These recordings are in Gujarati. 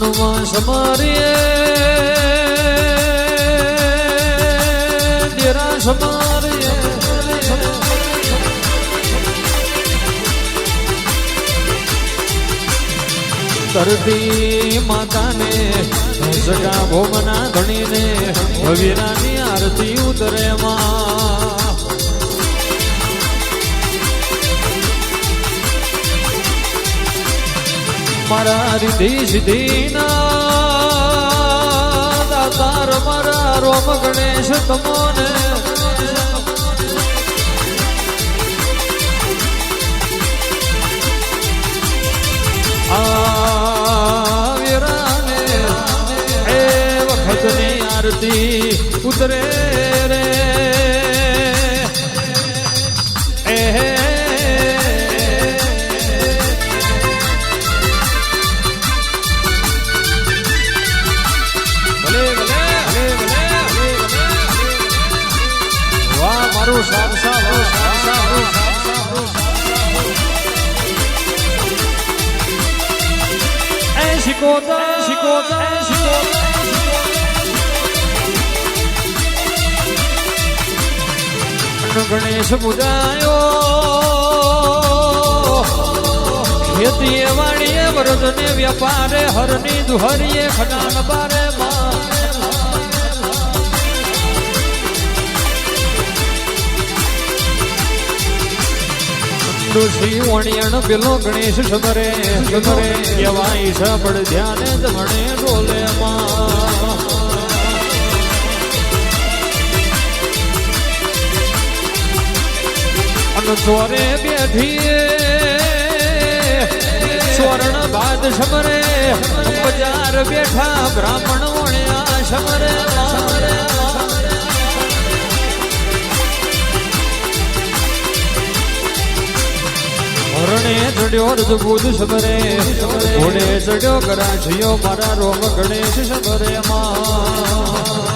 હનુમાન સમારીએ ડેરા સમારીએ ધરતી માતાને સગા ભોમના ધણીને વીરાની આરતી ઉતરે માં. મારા રીધી સિદ્ધિના દાતાર મારા રોમ ગણેશ તમોને. આવીરાને વીરાને એ વખતની આરતી ઉતરે શિકોતર શિકોતર શિકોતર ગણેશ પૂજાયો ખેતીએ વાણીએ વરદને વ્યાપારે હરની દુહરીએ ખડાન બારે ડોશી વણિયણ પેલો ગણેશ સબરે સબરે કહેવાય સબળ ધ્યાને ધમણે ડોલે માં. ચોરે બેઠીએ, સ્વર્ણ બાદ સમરે, બજાર બેઠા બ્રાહ્મણ વણ્યા સમરે. હરણે ચડ્યો રજબૂદ સમરે ઘોડે ચડ્યો કરાછિયો મારા રોમ ગણેશ સબરે માં.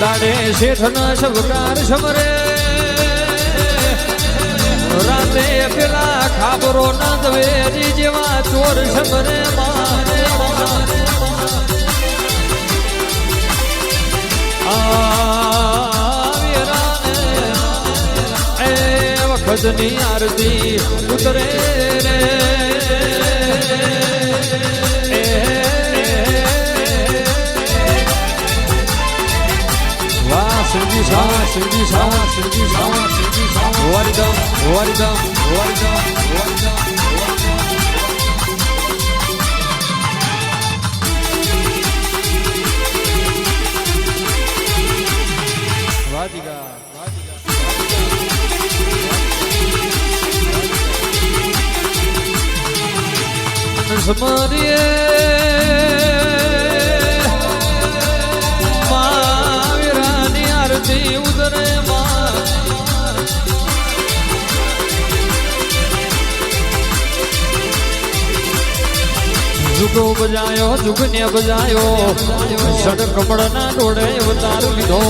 દાડે શેઠના શબકાર શબરે, રાતે પેલા ખાબરો ના દવેરી જેવા ચોર સમરે મારે. વખતની આરતી ઉતરે રે વાહ શિવજી સા શિવજી સા શિવજી સા શિવજી સા વરદમ વરદમ વરદમ વરદમ સમરીએ માવીરાની આરતી ઉદરે જુગો બજાયો જુગને બજાયો. સડ કમળના ડોળે અવતાર લીધો.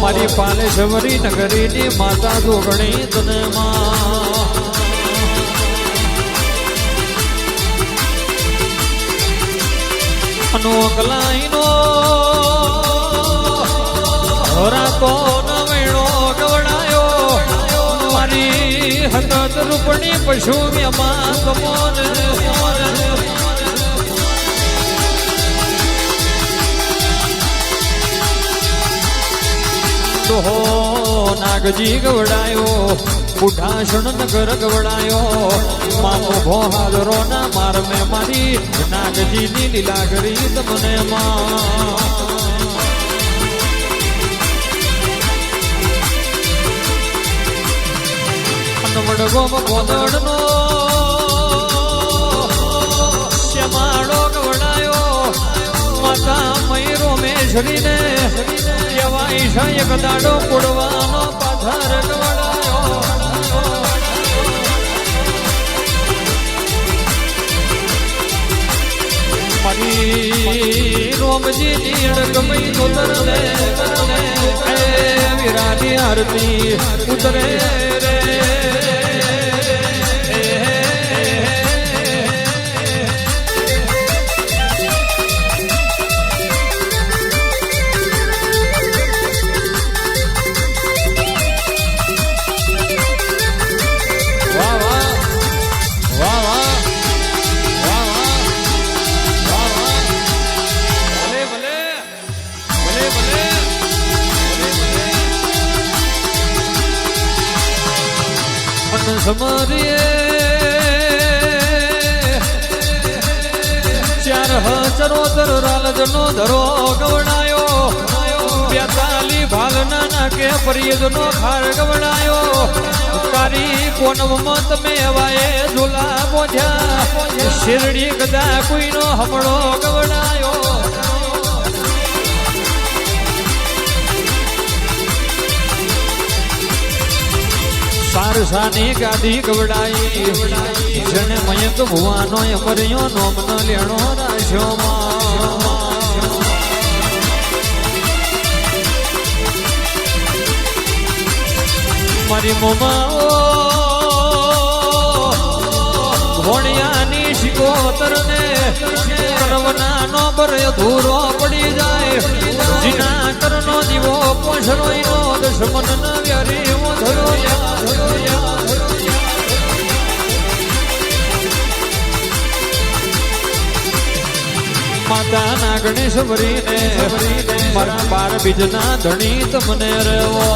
મારી પાલેશ્વરી નગરીની માતા જોગણી તને માં. અનોકલાઈનો રાતો નવીણો ગવડાયો? પશુ વ્યમાં તમોન દોહો નાગજી ગવડાયો. બુઢાસણ નગર ગવડાયો. મામો ભો હાજરો ના માર મે મારી. નાગજીની લીલા કરી તમને માં વડગો ગોદડનો શ્યામાળો ગવડાયો. માતા મયુરો મેઘરીને કહેવાય છે, એક દાડો પાથર ગવડાયો. મારી રોમજી અડકમઈ તરલે લે હે વિરાજી આરતી ઉતરે રે. હચરોતર રાલજનો ધરો ગવડાયો બેતાલી ભાલના નાકે પરિયજનો ખાર ગવડાયો તારી કોનમમાં તમે વાએ ઝોલા બોધ્યા. શિરડી ગદા કોઈનો હમણો ગવડાયો સારસાની ગાદી ગવડાઈ. જણે મયંક ભુવાનો અમર્યો નોમ ન લેણો રાશો મારી મોમાઓ ભોણિયાની શિકોતર ને કરવના નો ભર્યો ધૂરો પડી જાય. જીના કરનો દીવો પોષરો નો દુશ્મન ન વ્યારી હું ધરો યા ધરો યા ધરો યા. ગણેશ ભરીને મારા બાર બીજના ધણી તમને રેવો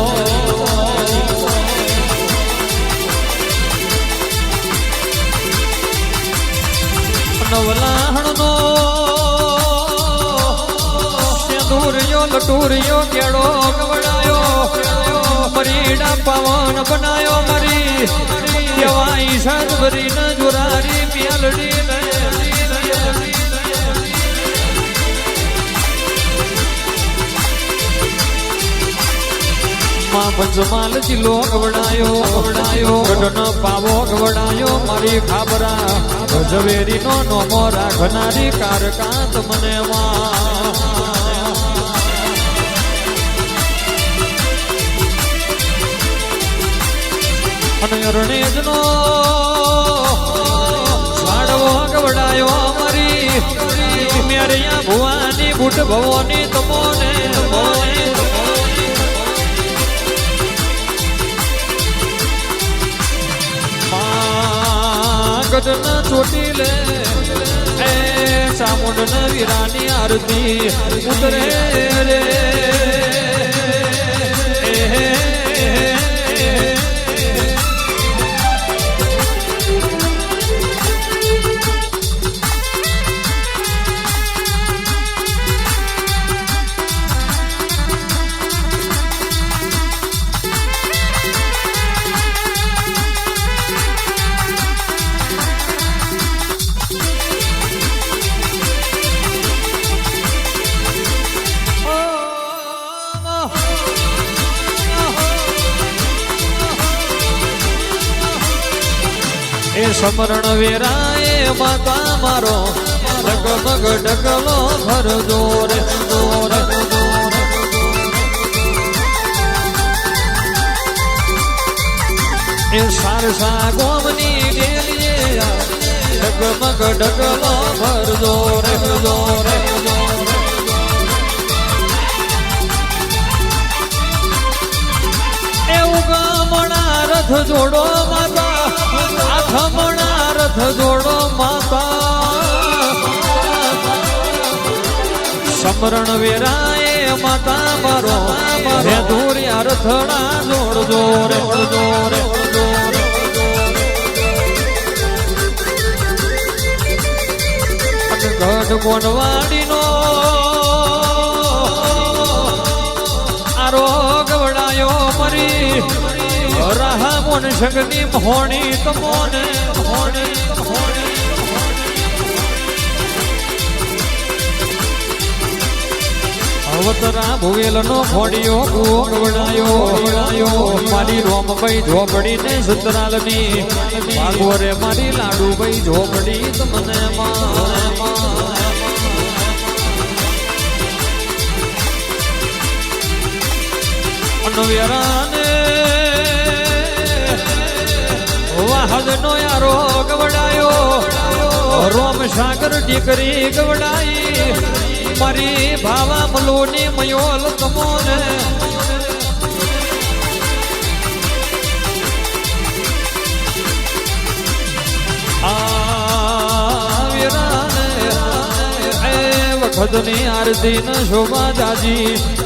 નવલાહણનો સિંદૂરિયો લટુરિયો કેળો ગવડાયો મરીડા પવન બનાયો મરી. કેવાઈ સજબરી ન જુરારી પિયલડી ને માં પંચમાલ જિલ્લો ગવડાયો ગવડાયો ગઢનો પાવો ગવડાયો મારી ખાબરા. ઝવેરી નો નોમો રાખનારી કારકાંત મને માં અને અરણેજ નો સાડવો ગવડાયો અમારી. મેરિયા ભુવાની બુટ ભવોની તમોને તમોને. ગઢના ચોટીલે એ ચામુંડ વીરાની આરતી ઉતરે રે. સમરણ વેરાએ માતા મારો. ડગમગ ડગલો ભર જોર જોર એ સારસા ગોમની ડેલીએ ડગમગ ડગલો ભર જોર જોર એવું ગામણા રથ જોડો માતા આથમણા રથ જોડો માતા. સમરણ વેરાય માતા મારો. હે ધોર્યા રથડા જોડ જોર જોર જોર ગઢ ગોનવાડીનો મોન શગની મોણી તમોને મોણી મોણી અવતરા ભુવેલ નો ફોડિયો ભૂગ વડાયો વડાયો મારી રોમભાઈ ઝોપડી ને સુતરાલની ભાગવરે મારી લાડુભાઈ ઝોપડી, તમને માં અનવ્યરાને વાહદ નો યારો ગવડાયો. રોમ સાગર દીકરી ગવડાઈ. મારી ભાવા મલોની મયોલ તમોને વખતની આરતી ન શોભા જાજી.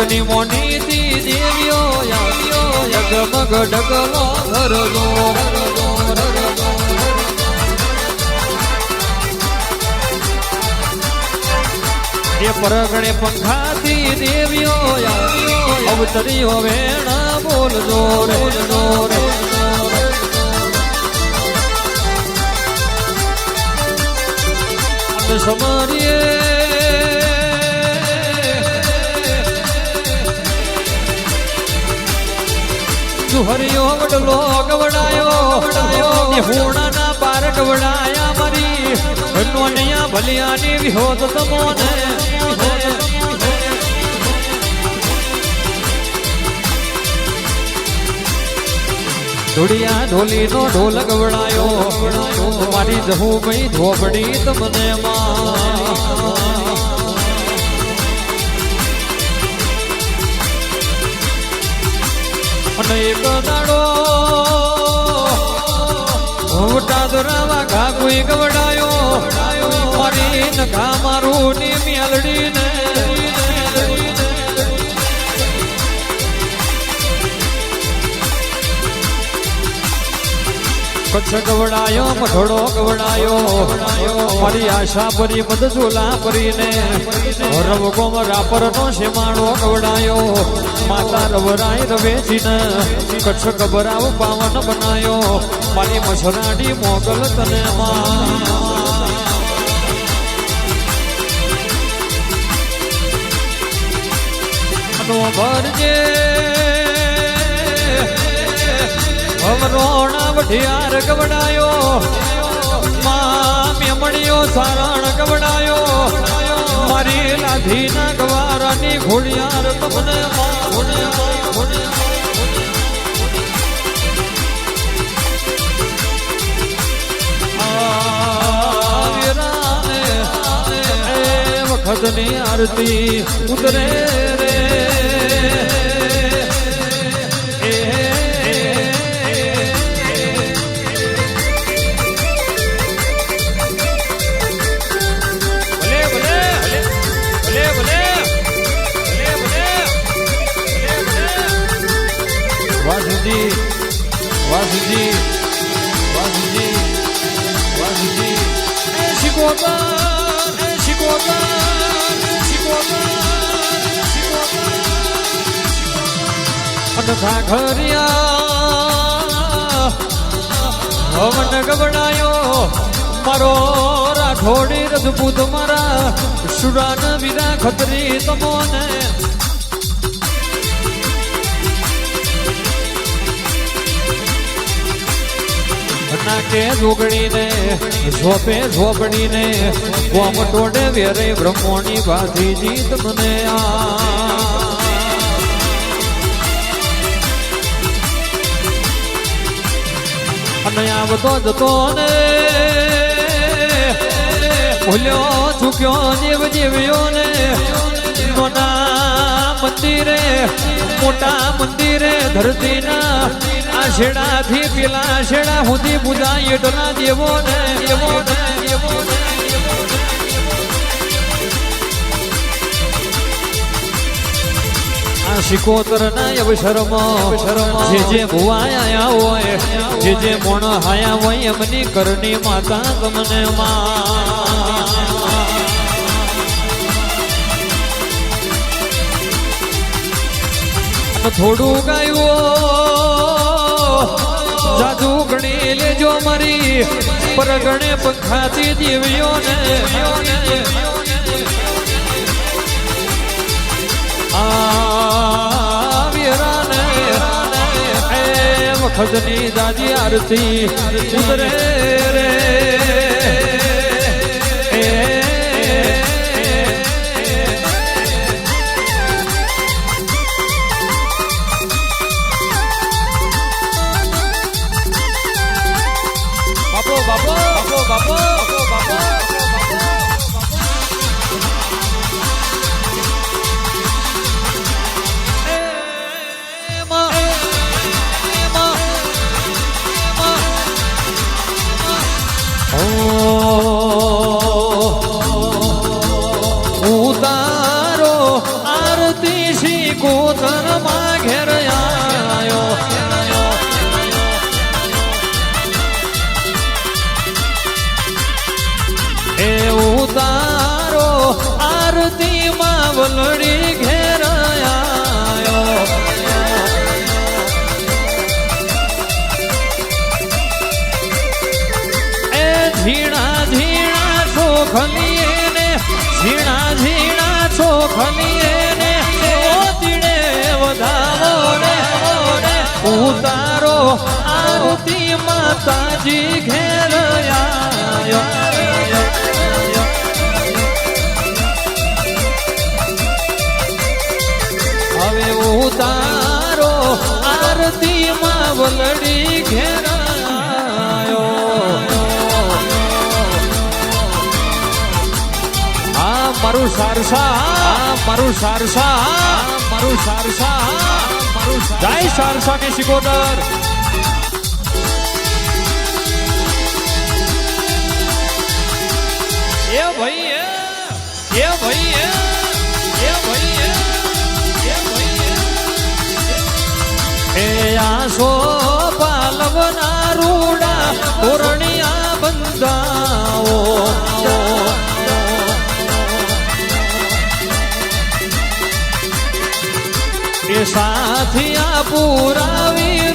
અગ્નિ મોનીથી દેવ્યો આવ્યો યગમગ ડગલો ધરલો એ પરગણે પંખાથી દેવ્યો આવ્યો, અવતરીઓ વેણા બોલજો રેલજો રેલજો સમારીએ હરિયો વડલો ગવડાયો હોણાના પાર ગવડાયા મારી. નોનિયા ભલિયાની વિહોત તમોને ઢોળિયા ઢોલી નો ઢોલ ગવડાયો મારી જહુ ભાઈ ધોબડી તમને માં અને એક દાડો. મોટા દોરાવા ઘા કોઈ ગવડાયો. મારી ઘા મારું ની મેલડી ને કચ્છ ગવડાયો મઠોડો ગવડાયો. મારી આશા પરી મદ ઝોલા પરીને રવ કોમ રાપર નો શેમાણો ગવડાયો. માતા રવરાય રવેજીને કચ્છ ગબરાવ પાવન બનાયો. મારી મસરાડી મોગલ તને માં ભરજે ભવરોણા વઢિયાર ગવડાયો માં મેમણીઓ સારણ ગવડાયો મારી લાધી ના ગવારાની ઘોડિયાર તમને વખતની આરતી ઉતરે રે વાસુજી વાસુજી વાસુજી એ શિકોતર એ શિકોતર શિકોતર ખાખરિયા હવન ગબડાયો મારો રાઠોડી રજપૂત મારા, સુરાન વિરા ખતરી તમોને નાકે જોગણીને, ઝોપે ઝોપડીને કોમ ટોડે વેરે બ્રહ્મોની બાધી જીત મને આ. અને આવતો જતો ને, ભૂલ્યો ચૂક્યો જીવ જીવ્યો ને મોટા મંદિરે મોટા મંદિરે ધરતીના આ શેડાથી પેલા શેડા સુધી પૂજા એટલા દેવો ને, દેવો દેવો શિકોતર ના અવસરમાં જે જે ભુવાયા હોય, જે જે મોણ હાયા હોય એમની કરની માતા તમને માં. થોડું ગાયું જાદુ ગણી લેજો મરી પરગણે પંખાતી દેવીઓ ને વખતની દાદી આરતી ઉતરે 宝宝 ઉતારો, આરતી માતાજી ઘેર હવે ઉતારો, આરતી માં વલડી ઘેર મારું સારસા મારું સારસા મારું સારસા. જય શારસ્વામી શિકોદર એ ભાઈ એ ભાઈ એ ભાઈ એ આસો પાલવના રૂડા પૂરણી સાથી પુરાવી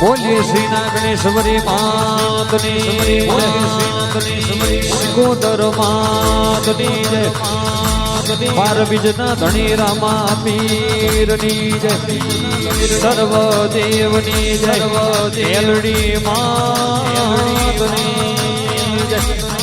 બોલીએ શ્રી નાગણેશ્વરી માતની ગોદર માતની જય. માર બીજના ધણી રામા પીરની જય. સર્વ દેવની જય મેલડી માતની જય.